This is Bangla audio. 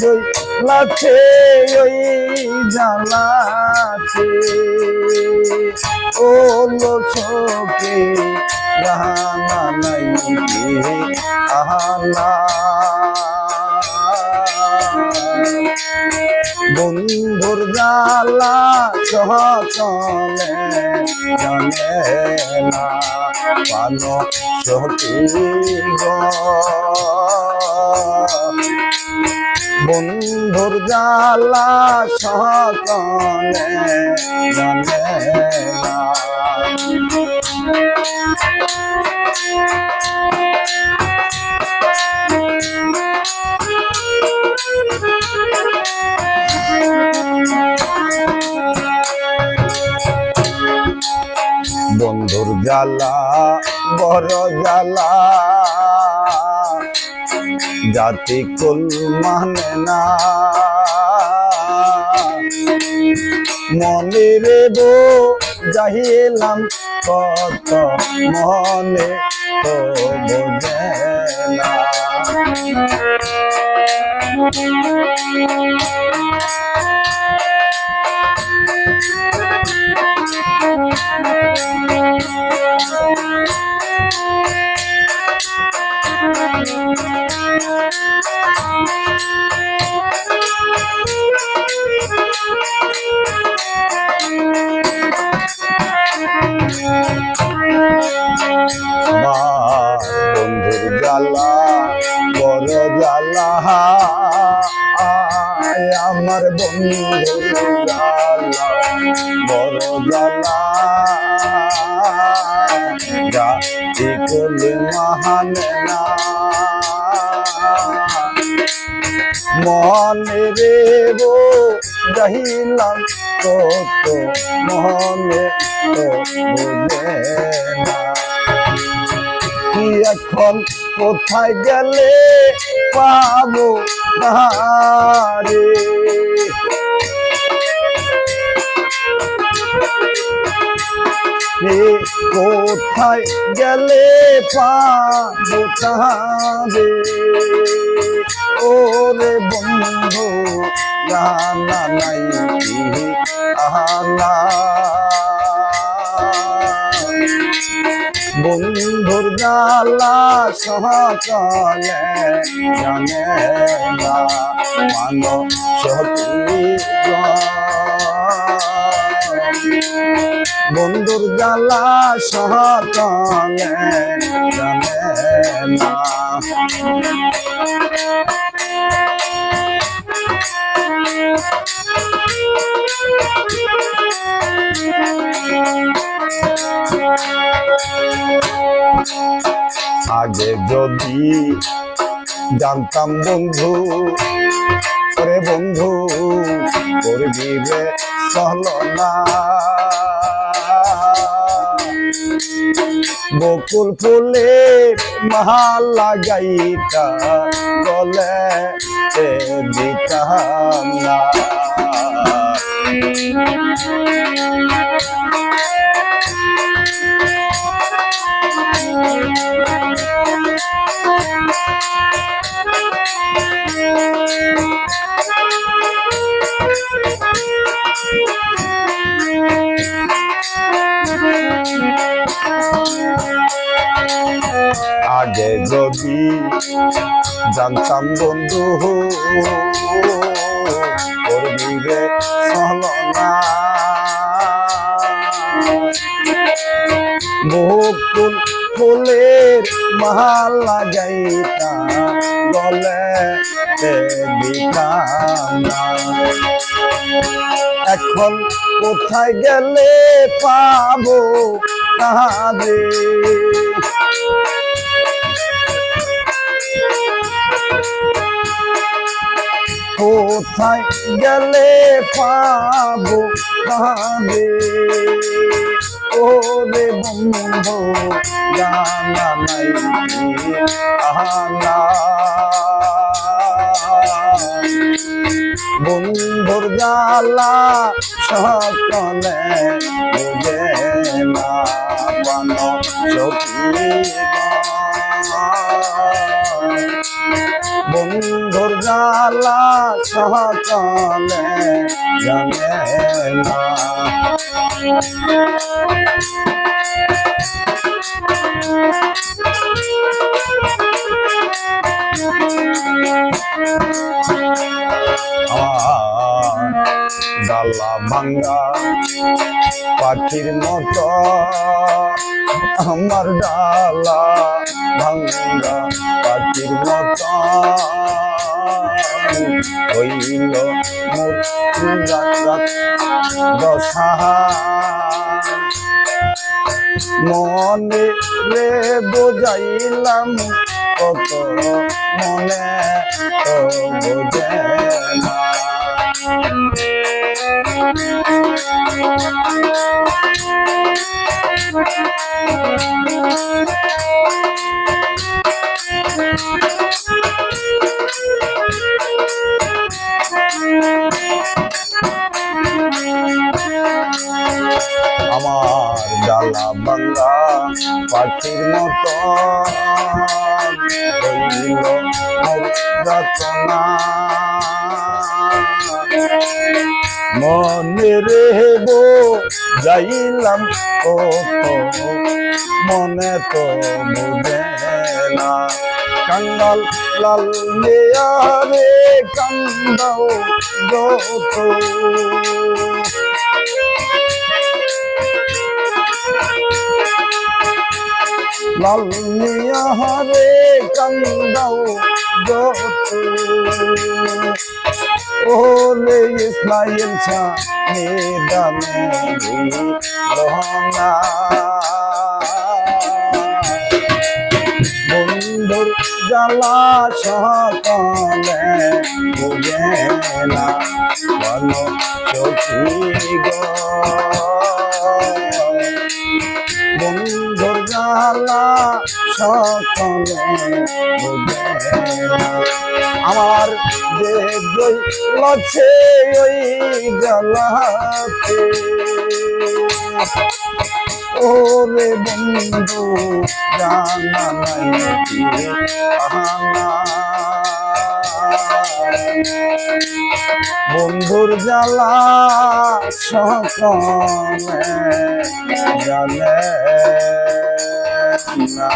জ্বলাছে ওই জ্বালাছে ও লোকে রানা নাই আহলা। বন্ধুর জালা জ্বালা সহচলে জানে না, পানো সতী জানে না বন্ধুর জ্বালা বড় জ্বালা জাতি কুল মানে না। মনে রে বো যাহিলাম কত মনে তো বোঝে না। জ্বালা বড় জ্বালা আয় আমার বন্ধুর জ্বালা বড় জ্বালা। কুল মহানে মনে রে গো যাহিলাম তো তো মনে তো না কি এখন, কোথায় গেলে পাবো তাহারে? হে কোথায় গেলে পাবো তাহারে? ওরে বন্ধু জানা নাই আহলা বন্ধুর জ্বালা সহচলে জানে না, মানো সতী বন্ধুর জানে না। আগে যদি জানতাম বন্ধু ওরে বন্ধু করবি রে চলনা। বকুল ফুলে মহালা লাগাইতা গলে দিতাম আগে যদি জানতাম বন্ধু, করবি রে চলনা বকুল ফুলের মাল লাগাইতা গলে এখন কোথায় গেলে পাবো তাহারে কোথায় গেলে পাবো তাহারে ওরে বন্ধু জানা নাই আহানা বন্ধুর জ্বালা সকলে বুঝে বন্ধুর জ্বালা সকলে জানে না। ডালা ভাঙ্গা পাখির মতো আমার ডালা ভাঙ্গা পাখির মতো। হইল দশা মনে রে বোঝাইলাম কত মনে বোঝে বোঝে আমার ডালা বাংলা পাখির মতো। রচনা মনে রেব যাইলাম ও মনে তো বুঝে না। কাঙ্গাল লাল রে কান্দাও যত। লাল মিয়া হরে কান্দাও যত। ওলে ইসমাইল শাহ নিদানে রহনা জ্বালা সকলে বুঝে না, বলো চোখি বন্ধুর জ্বালা সকলে বুঝে। আমার যে লছে ওই জ্বালাতে ওরে বন্ধু জানা নাই বন্ধুর জ্বালা সকলে জানে না।